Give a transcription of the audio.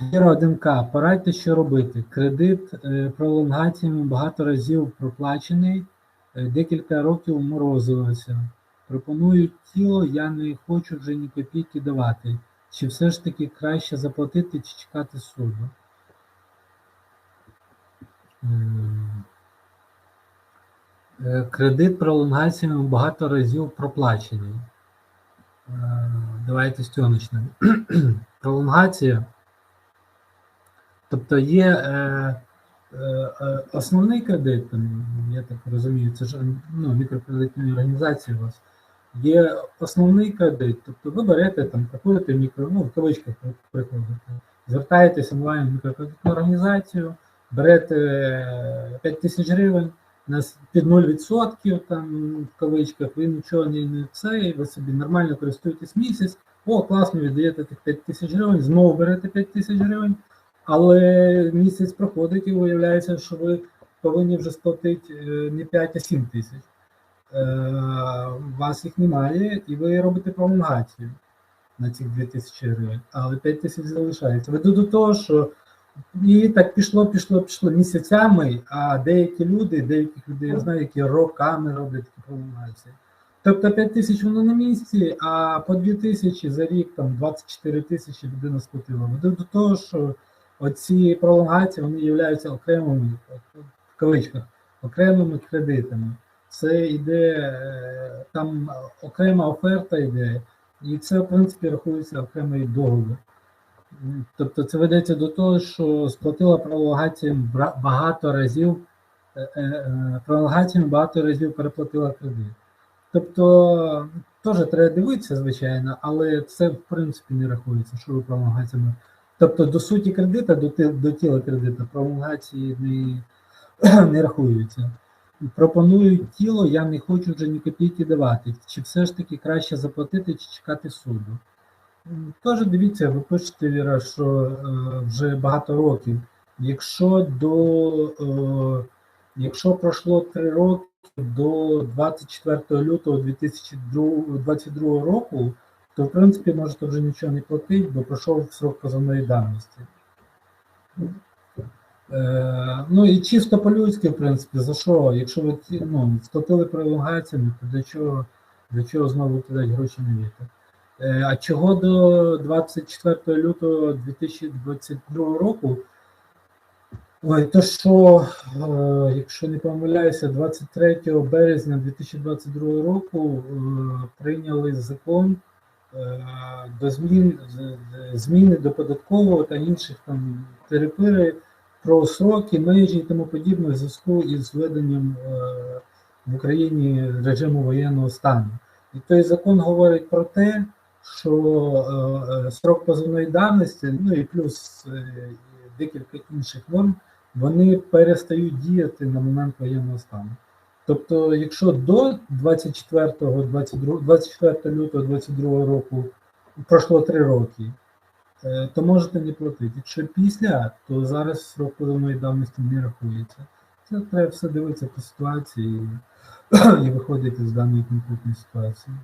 Віра 1К, порадьте, що робити. Кредит е, пролонгаціями багато разів проплачений, е, декілька років морозилося. Пропонують тіло, я не хочу вже ні копійки давати. Чи все ж таки краще заплатити чи чекати суду? Е, Кредит пролонгаціями багато разів проплачений. Давайте з цього почнемо. Пролонгація. Тобто є е, е, е, основний кредит, там, я так розумію, це ж ну, мікрокредитні організації у вас. Є основний кредит, тобто ви берете там, в мікро, ну, в кавичках приходите, звертаєтеся онлайн в мікрокредитну організацію, берете 5 тисяч гривень на с- під 0% там в кавичках, ви нічого не, не це, і ви собі нормально користуєтесь місяць, о, класно, віддаєте тих 5 тисяч гривень, знову берете 5 тисяч гривень, але місяць проходить і виявляється, що ви повинні вже сплатити е, не 5, а 7 тисяч. Е, вас їх немає, і ви робите пролонгацію на ці 2 тисячі гривень, але 5 тисяч залишається. Веду до того, що і так пішло, пішло, пішло місяцями, а деякі люди, деяких людей я знаю, які роками роблять такі пролонгації. Тобто 5 тисяч воно на місці, а по 2 тисячі за рік там 24 тисячі людина сплатила. Веду до того, що оці пролонгації вони являються окремими в кавичках, окремими кредитами. Це йде е, там окрема оферта йде, і це, в принципі, рахується окремий договір. Тобто це ведеться до того, що сплатила пролонгаціям багато разів, е, е, пролонгаціями багато разів переплатила кредит. Тобто теж треба дивитися, звичайно, але це в принципі не рахується, що ви пролонгаціями. Тобто до суті кредита, до, до тіла кредита пролонгації не, не рахуються. Пропонують тіло, я не хочу вже ні копійки давати. Чи все ж таки краще заплатити, чи чекати суду? Теж дивіться, ви пишете, Віра, що е, вже багато років. Якщо до е, якщо пройшло три роки до 24 лютого 2022 року, то в принципі можете вже нічого не платити, бо пройшов срок позовної давності. Е, ну і чисто по-людськи, в принципі, за що? Якщо ви ну, сплатили пролонгаціями, то для чого, для чого знову кидати гроші на вітер? Е, А чого до 24 лютого 2022 року? Ой, то що, е, якщо не помиляюся, 23 березня 2022 року прийняли закон до змін зміни до податкового та інших там терапiri про сроки, межі і тому подібне в зв'язку із введенням е, в Україні режиму воєнного стану. І той закон говорить про те, що е, е, срок позовної давності, ну і плюс е, декілька інших норм, вони перестають діяти на момент воєнного стану. Тобто, якщо до 24, 22, 24 лютого 22 року пройшло 3 роки, е, то можете не платити. Якщо після, то зараз срок позовної давності не рахується. Це треба все дивитися по ситуації і виходити з даної конкретної ситуації.